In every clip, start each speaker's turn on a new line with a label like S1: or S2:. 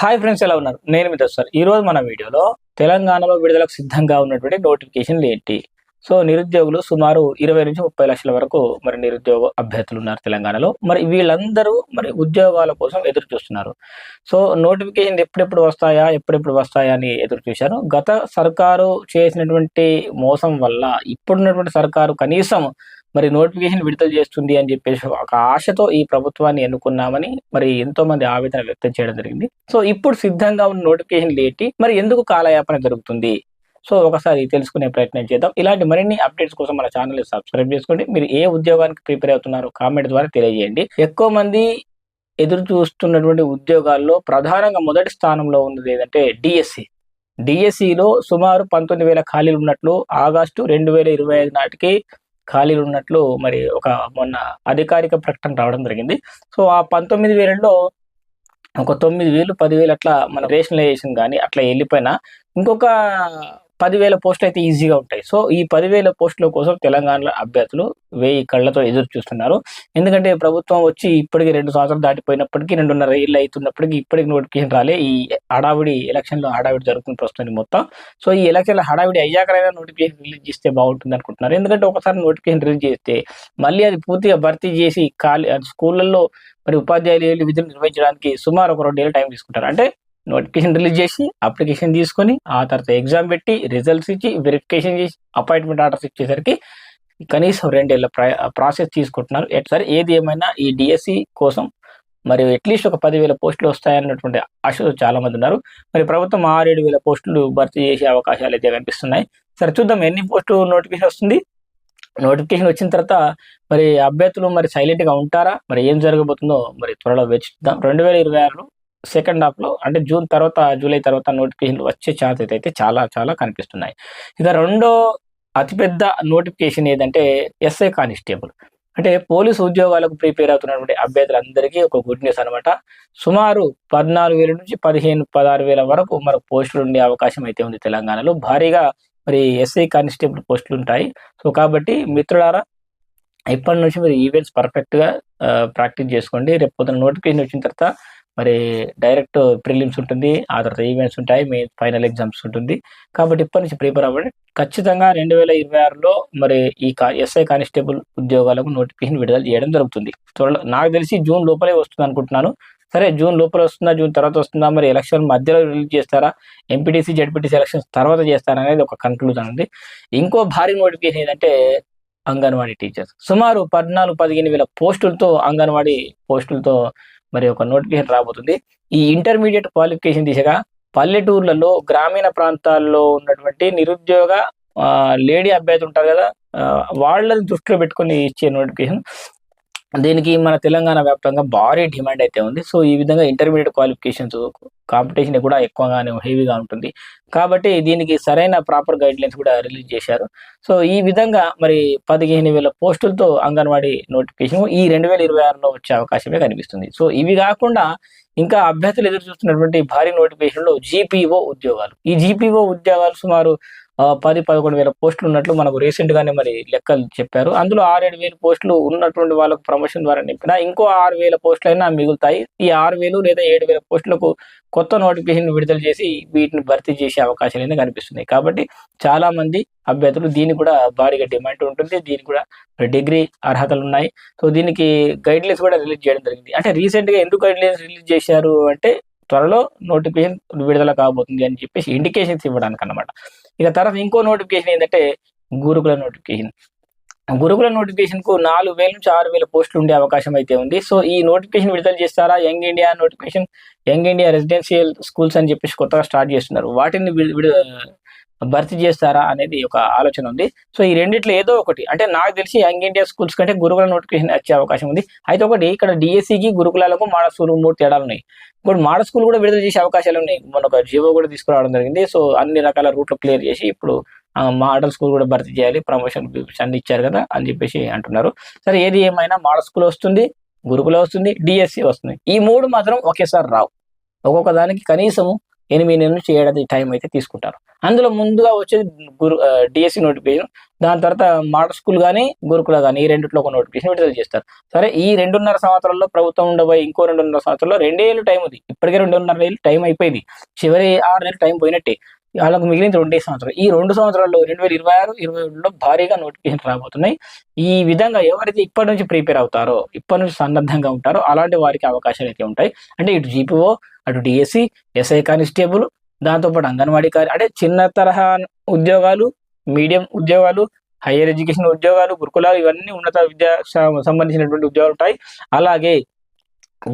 S1: Hi friends ఎలా ఉన్నారు? నేను మీతో సార్. ఈరోజు మన వీడియోలో తెలంగాణలో విడుదలకు సిద్ధంగా ఉన్నటువంటి నోటిఫికేషన్లు ఏంటి? సో నిరుద్యోగులు సుమారు ఇరవై నుంచి ముప్పై లక్షల వరకు మరి నిరుద్యోగ అభ్యర్థులు ఉన్నారు తెలంగాణలో. మరి వీళ్ళందరూ మరి ఉద్యోగాల కోసం ఎదురు చూస్తున్నారు. సో నోటిఫికేషన్ ఎప్పుడెప్పుడు వస్తాయా? ఎప్పుడెప్పుడు వస్తాయా అని ఎదురు చూశారు గత సర్కారు చేసినటువంటి మోసం వల్ల ఇప్పుడున్నటువంటి సర్కారు కనీసం మరి నోటిఫికేషన్ విడుదల చేస్తుంది అని చెప్పేసి ఒక ఆశతో ఈ ప్రభుత్వాన్ని ఎన్నుకున్నామని మరి ఎంతో మంది ఆవేదన వ్యక్తం చేయడం జరిగింది. సో ఇప్పుడు సిద్ధంగా ఉన్న నోటిఫికేషన్ లేటి మరి ఎందుకు కాలయాపన జరుగుతుంది? సో ఒకసారి తెలుసుకునే ప్రయత్నం చేద్దాం. ఇలాంటి మరిన్ని అప్డేట్స్ కోసం మన ఛానల్ సబ్స్క్రైబ్ చేసుకోండి. మీరు ఏ ఉద్యోగానికి ప్రిపేర్ అవుతున్నారో కామెంట్ ద్వారా తెలియజేయండి. ఎక్కువ మంది ఎదురు చూస్తున్నటువంటి ఉద్యోగాల్లో ప్రధానంగా మొదటి స్థానంలో ఉన్నది ఏంటంటే డిఎస్సి. డిఎస్సిలో సుమారు పంతొమ్మిది వేల ఖాళీలు ఉన్నట్లు ఆగస్టు రెండు వేల ఇరవై ఐదు నాటికి ఖాళీలు ఉన్నట్లు మరి ఒక మొన్న అధికారిక ప్రకటన రావడం జరిగింది. సో ఆ పంతొమ్మిది వేలలో ఒక తొమ్మిది వేలు పదివేలు అట్లా మన రేషనలైజేషన్ కానీ అట్లా వెళ్ళిపోయినా ఇంకొక పదివేల పోస్టులు అయితే ఈజీగా ఉంటాయి. సో ఈ పదివేల పోస్టుల కోసం తెలంగాణలో అభ్యర్థులు వెయ్యి కళ్ళతో ఎదురు చూస్తున్నారు. ఎందుకంటే ప్రభుత్వం వచ్చి ఇప్పటికి రెండు సంవత్సరాలు దాటిపోయినప్పటికీ రెండున్నర ఏళ్ళు అవుతున్నప్పటికీ ఇప్పటికి నోటిఫికేషన్ రాలే ఈ హడావిడి ఎలక్షన్లో హడావిడి జరుగుతుంది ప్రస్తుతం మొత్తం. సో ఈ ఎలక్షన్లో హడావిడి అయ్యాకరైనా నోటిఫికేషన్ రిలీజ్ చేస్తే బాగుంటుంది అనుకుంటున్నారు. ఎందుకంటే ఒకసారి నోటిఫికేషన్ రిలీజ్ చేస్తే మళ్ళీ అది పూర్తిగా భర్తీ చేసి ఖాళీ స్కూళ్ళల్లో మరి ఉపాధ్యాయులు విధులు నిర్వహించడానికి సుమారు ఒక రెండేళ్ళు టైం తీసుకుంటారు. అంటే నోటిఫికేషన్ రిలీజ్ చేసి అప్లికేషన్ తీసుకొని ఆ తర్వాత ఎగ్జామ్ పెట్టి రిజల్ట్స్ ఇచ్చి వెరిఫికేషన్ చేసి అపాయింట్మెంట్ ఆర్డర్స్ ఇచ్చేసరికి కనీసం రెండేళ్ళ ప్రాసెస్ తీసుకుంటున్నారు. సరే ఏది ఏమైనా ఈ డిఎస్సి కోసం మరి అట్లీస్ట్ ఒక పదివేల పోస్టులు వస్తాయన్నటువంటి ఆశలు చాలా మంది ఉన్నారు. మరి ప్రభుత్వం ఆరేడు వేల పోస్టులు భర్తీ చేసే అవకాశాలు అయితే కనిపిస్తున్నాయి. సరే చూద్దాం ఎన్ని పోస్టులు నోటిఫికేషన్ వస్తుంది. నోటిఫికేషన్ వచ్చిన తర్వాత మరి అభ్యర్థులు మరి సైలెంట్గా ఉంటారా? మరి ఏం జరగబోతుందో మరి త్వరలో వేచి రెండు వేల ఇరవై ఆరులో సెకండ్ హాఫ్లో అంటే జూన్ తర్వాత జూలై తర్వాత నోటిఫికేషన్ వచ్చే ఛాన్స్ అయితే చాలా చాలా కనిపిస్తున్నాయి. ఇక రెండో అతిపెద్ద నోటిఫికేషన్ ఏదంటే ఎస్ఐ కానిస్టేబుల్. అంటే పోలీసు ఉద్యోగాలకు ప్రిపేర్ అవుతున్నటువంటి అభ్యర్థులందరికీ ఒక గుడ్ న్యూస్ అనమాట సుమారు పద్నాలుగు వేల నుంచి పదిహేను పదహారు వేల వరకు మనకు పోస్టులు ఉండే అవకాశం అయితే ఉంది తెలంగాణలో. భారీగా మరి ఎస్ఐ కానిస్టేబుల్ పోస్టులు ఉంటాయి. సో కాబట్టి మిత్రులారా ఇప్పటి నుంచి మీరు ఈవెంట్స్ పర్ఫెక్ట్గా ప్రాక్టీస్ చేసుకోండి. రేపు పొద్దున నోటిఫికేషన్ వచ్చిన తర్వాత మరి డైరెక్ట్ ప్రిలిమ్స్ ఉంటుంది ఆ తర్వాత ఈవెంట్స్ ఉంటాయి మీ ఫైనల్ ఎగ్జామ్స్ ఉంటుంది. కాబట్టి ఇప్పటి నుంచి ప్రిపేర్ అవ్వండి. ఖచ్చితంగా రెండు వేల ఇరవై ఆరులో మరి ఈ ఎస్ఐ కానిస్టేబుల్ ఉద్యోగాలకు నోటిఫికేషన్ విడుదల చేయడం జరుగుతుంది. త్వరలో నాకు తెలిసి జూన్ లోపలే వస్తుంది అనుకుంటున్నాను. సరే జూన్ లోపల వస్తుందా జూన్ తర్వాత వస్తుందా మరి ఎలక్షన్ మధ్యలో రిలీజ్ చేస్తారా ఎంపీటీసీ జడ్పీటీసీ ఎలక్షన్స్ తర్వాత చేస్తారా అనేది ఒక కన్క్లూజన్ ఉంది. ఇంకో భారీ నోటిఫికేషన్ ఏంటంటే అంగన్వాడీ టీచర్స్. సుమారు పద్నాలుగు పదిహేను వేల పోస్టులతో అంగన్వాడీ పోస్టులతో మరి ఒక నోటిఫికేషన్ రాబోతుంది. ఈ ఇంటర్మీడియట్ క్వాలిఫికేషన్ దిశగా పల్లెటూర్లలో గ్రామీణ ప్రాంతాల్లో ఉన్నటువంటి నిరుద్యోగ లేడీ అభ్యర్థి ఉంటారు కదా వాళ్ళని దృష్టిలో పెట్టుకొని ఇచ్చే నోటిఫికేషన్. దీనికి మన తెలంగాణ వ్యాప్తంగా భారీ డిమాండ్ అయితే ఉంది. సో ఈ విధంగా ఇంటర్మీడియట్ క్వాలిఫికేషన్స్ కాంపిటీషన్ కూడా ఎక్కువగానే హెవీగా ఉంటుంది. కాబట్టి దీనికి సరైన ప్రాపర్ గైడ్ లైన్స్ కూడా రిలీజ్ చేశారు. సో ఈ విధంగా మరి పదిహేను వేల పోస్టులతో అంగన్వాడీ నోటిఫికేషన్ ఈ రెండు వేల ఇరవై ఆరులో వచ్చే అవకాశమే కనిపిస్తుంది. సో ఇవి కాకుండా ఇంకా అభ్యర్థులు ఎదురు చూస్తున్నటువంటి భారీ నోటిఫికేషన్లో జీపీఓ ఉద్యోగాలు. ఈ జీపీఓ ఉద్యోగాలు సుమారు పది పదకొండు వేల పోస్టులు ఉన్నట్లు మనకు రీసెంట్ గానే మరి లెక్కలు చెప్పారు. అందులో ఆరేడు వేల పోస్టులు ఉన్నటువంటి వాళ్ళకు ప్రమోషన్ ద్వారా నింపిన ఇంకో ఆరు వేల పోస్టులు అయినా మిగులుతాయి. ఈ ఆరు వేలు లేదా ఏడు వేల పోస్టులకు కొత్త నోటిఫికేషన్ విడుదల చేసి వీటిని భర్తీ చేసే అవకాశాలు అయితే కనిపిస్తున్నాయి. కాబట్టి చాలా మంది అభ్యర్థులు దీనికి కూడా భారీగా డిమాండ్ ఉంటుంది. దీనికి కూడా డిగ్రీ అర్హతలు ఉన్నాయి. సో దీనికి గైడ్ లైన్స్ కూడా రిలీజ్ చేయడం జరిగింది. అంటే రీసెంట్గా ఎందుకు గైడ్ లైన్స్ రిలీజ్ చేశారు అంటే త్వరలో నోటిఫికేషన్ విడుదల కాబోతుంది అని చెప్పేసి ఇండికేషన్స్ ఇవ్వడానికి అనమాట ఇక తర్వాత ఇంకో నోటిఫికేషన్ ఏంటంటే గురుకుల నోటిఫికేషన్ గురుకుల నోటిఫికేషన్కు నాలుగు వేల నుంచి ఆరు వేల పోస్టులు ఉండే అవకాశం అయితే ఉంది. సో ఈ నోటిఫికేషన్ విడుదల చేస్తారా? Young India notification young India residential schools అని చెప్పేసి కొత్తగా స్టార్ట్ చేస్తున్నారు. వాటిని భర్తీ చేస్తారా అనేది ఒక ఆలోచన ఉంది. సో ఈ రెండిట్లో ఏదో ఒకటి. అంటే నాకు తెలిసి యంగ్ ఇండియా స్కూల్స్ కంటే గురుకుల నోటిఫికేషన్ వచ్చే అవకాశం ఉంది. అయితే ఒకటి ఇక్కడ డిఎస్సికి గురుకులాలకు మాడ స్కూల్ మూడు తేడాలు ఉన్నాయి. ఇప్పుడు మాడ స్కూల్ కూడా విడుదల చేసే అవకాశాలు ఉన్నాయి. మన ఒక జీవో కూడా తీసుకురావడం జరిగింది. సో అన్ని రకాల రూట్లు క్లియర్ చేసి ఇప్పుడు మోడల్ స్కూల్ కూడా భర్తీ చేయాలి. ప్రమోషన్ అన్ని ఇచ్చారు కదా అని చెప్పేసి అంటున్నారు. సరే ఏది ఏమైనా మోడల్ స్కూల్ వస్తుంది గురుకుల వస్తుంది డిఎస్సి వస్తుంది. ఈ మూడు మాత్రం ఒకేసారి రావు. ఒక్కొక్క దానికి కనీసం ఎనిమిది నెలల నుంచి ఏడాది టైం అయితే తీసుకుంటారు. అందులో ముందుగా వచ్చేది గురు డిఎస్సి నోటిఫికేషన్ దాని తర్వాత మోడల్ స్కూల్ కానీ గురుకుల కానీ ఈ రెండిట్లో ఒక నోటిఫికేషన్ విడుదల చేస్తారు. సరే ఈ రెండున్నర సంవత్సరాల్లో ప్రభుత్వం ఉండబోయే ఇంకో రెండున్నర సంవత్సరాల్లో రెండేళ్ళు టైం ఉంది. ఇప్పటికే రెండున్నర ఏళ్ళు టైం అయిపోయింది. చివరి ఆరు నెలలు టైం పోయినట్టే. వాళ్ళకు మిగిలింది రెండే సంవత్సరాలు. ఈ రెండు సంవత్సరాల్లో రెండు వేల ఇరవై ఆరు ఇరవై ఏడులో భారీగా నోటిఫికేషన్ రాబోతున్నాయి. ఈ విధంగా ఎవరైతే ఇప్పటి నుంచి ప్రిపేర్ అవుతారో ఇప్పటి నుంచి సన్నద్ధంగా ఉంటారో అలాంటి వారికి అవకాశాలు అయితే ఉంటాయి. అంటే ఇటు జీపీఓ అటు డిఎస్సి ఎస్ఐ కానిస్టేబుల్ దాంతోపాటు అంగన్వాడీ కార్య అంటే చిన్న తరహా ఉద్యోగాలు మీడియం ఉద్యోగాలు హైయర్ ఎడ్యుకేషన్ ఉద్యోగాలు గురుకులాలు ఇవన్నీ ఉన్నత విద్యా సంబంధించినటువంటి ఉద్యోగాలు ఉంటాయి. అలాగే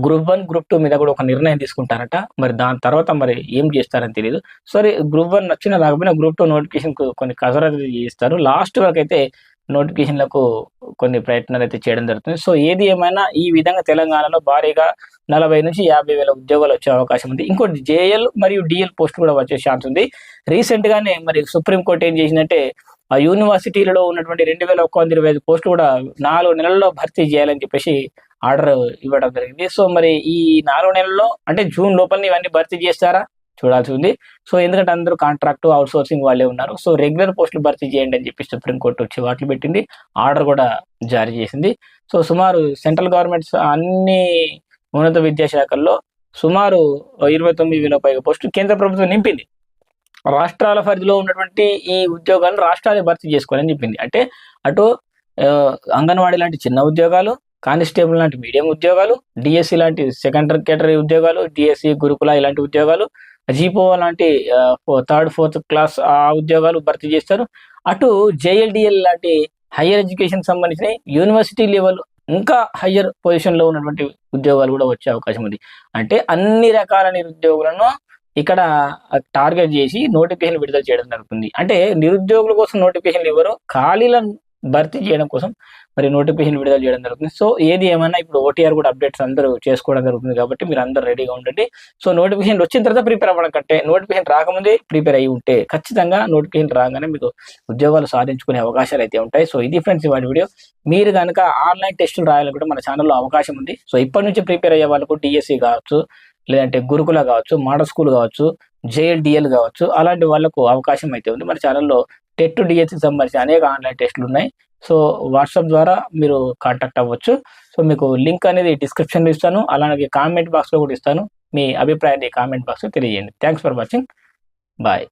S1: గ్రూప్ వన్ గ్రూప్ టూ మీద కూడా ఒక నిర్ణయం తీసుకుంటారట. మరి దాని తర్వాత మరి ఏం చేస్తారని తెలియదు సరే గ్రూప్ వన్ నచ్చినా రాకపోయినా గ్రూప్ టూ నోటిఫికేషన్ కొన్ని కసరత్తు చేస్తారు లాస్ట్ వరకు అయితే నోటిఫికేషన్లకు కొన్ని ప్రయత్నాలు అయితే చేయడం జరుగుతుంది. సో ఏది ఏమైనా ఈ విధంగా తెలంగాణలో భారీగా నలభై నుంచి యాభై వేల ఉద్యోగాలు వచ్చే అవకాశం ఉంది. ఇంకోటి జేఎల్ మరియు డిఎల్ పోస్ట్ కూడా వచ్చే ఛాన్స్ ఉంది. రీసెంట్ గానే మరి సుప్రీంకోర్టు ఏం చేసిందంటే ఆ యూనివర్సిటీలలో ఉన్నటువంటి రెండు వేల ఒక్క వంద ఇరవై ఐదు పోస్టులు కూడా నాలుగు నెలల్లో భర్తీ చేయాలని చెప్పేసి ఆర్డర్ ఇవ్వడం జరిగింది. సో మరి ఈ నాలుగు నెలల్లో అంటే జూన్ లోపల ఇవన్నీ భర్తీ చేస్తారా? చూడాల్సి ఉంది. సో ఎందుకంటే అందరూ కాంట్రాక్ట్ అవుట్ సోర్సింగ్ వాళ్ళే ఉన్నారు. సో రెగ్యులర్ పోస్టులు భర్తీ చేయండి అని చెప్పి సుప్రీంకోర్టు వచ్చి వాటిని పెట్టింది. ఆర్డర్ కూడా జారీ చేసింది. సో సుమారు సెంట్రల్ గవర్నమెంట్స్ అన్ని ఉన్నత విద్యాశాఖల్లో సుమారు ఇరవై తొమ్మిది వేల పైగా పోస్టులు కేంద్ర ప్రభుత్వం నింపింది. రాష్ట్రాల పరిధిలో ఉన్నటువంటి ఈ ఉద్యోగాలను రాష్ట్రాలే భర్తీ చేసుకోవాలని చెప్పింది. అంటే అటు అంగన్వాడీ లాంటి చిన్న ఉద్యోగాలు కానిస్టేబుల్ లాంటి మీడియం ఉద్యోగాలు డిఎస్సి లాంటి సెకండరీ కేటరీ ఉద్యోగాలు డిఎస్సి గురుకుల ఇలాంటి ఉద్యోగాలు జీపో లాంటి థర్డ్ ఫోర్త్ క్లాస్ ఆ ఉద్యోగాలు భర్తీ చేస్తారు. అటు జేఎల్డిఎల్ లాంటి హయ్యర్ ఎడ్యుకేషన్ సంబంధించిన యూనివర్సిటీ లెవెల్ ఇంకా హయ్యర్ పొజిషన్లో ఉన్నటువంటి ఉద్యోగాలు కూడా వచ్చే అవకాశం ఉంది. అంటే అన్ని రకాల నిరుద్యోగులను ఇక్కడ టార్గెట్ చేసి నోటిఫికేషన్ విడుదల చేయడం జరుగుతుంది. అంటే నిరుద్యోగుల కోసం నోటిఫికేషన్లు ఇవ్వరు. ఖాళీలను భర్తీ చేయడం కోసం మరి నోటిఫికేషన్ విడుదల చేయడం జరుగుతుంది. సో ఏది ఏమైనా ఇప్పుడు ఓటీఆర్ కూడా అప్డేట్స్ అందరూ చేసుకోవడం జరుగుతుంది కాబట్టి మీరు అందరూ రెడీగా ఉండండి. సో నోటిఫికేషన్ వచ్చిన తర్వాత ప్రిపేర్ అవ్వడం కంటే నోటిఫికేషన్ రాకముందే ప్రిపేర్ అయ్యి ఉంటే ఖచ్చితంగా నోటిఫికేషన్ రాగానే మీకు ఉద్యోగాలు సాధించుకునే అవకాశాలు అయితే ఉంటాయి. సో ఇది ఫ్రెండ్స్ వాటి వీడియో. మీరు కనుక ఆన్లైన్ టెస్టులు రాయాలనుకుంటే కూడా మన ఛానల్లో అవకాశం ఉంది. సో ఇప్పటి నుంచి ప్రిపేర్ అయ్యే వాళ్ళకు డిఎస్సి కావచ్చు లేదంటే గురుకుల కావచ్చు మోడల్ స్కూల్ కావచ్చు జేఎల్డిఎల్ కావచ్చు అలాంటి వాళ్ళకు అవకాశం అయితే ఉంది. మన ఛానల్లో టెట్ డిఎస్సికి సంబంధించిన అనేక ఆన్లైన్ టెస్టులు ఉన్నాయి. సో వాట్సాప్ ద్వారా మీరు కాంటాక్ట్ అవ్వచ్చు. సో మీకు లింక్ అనేది డిస్క్రిప్షన్లో ఇస్తాను. అలాగే కామెంట్ బాక్స్లో కూడా ఇస్తాను. మీ అభిప్రాయాన్ని కామెంట్ బాక్స్లో తెలియజేయండి. Thanks for watching. బాయ్.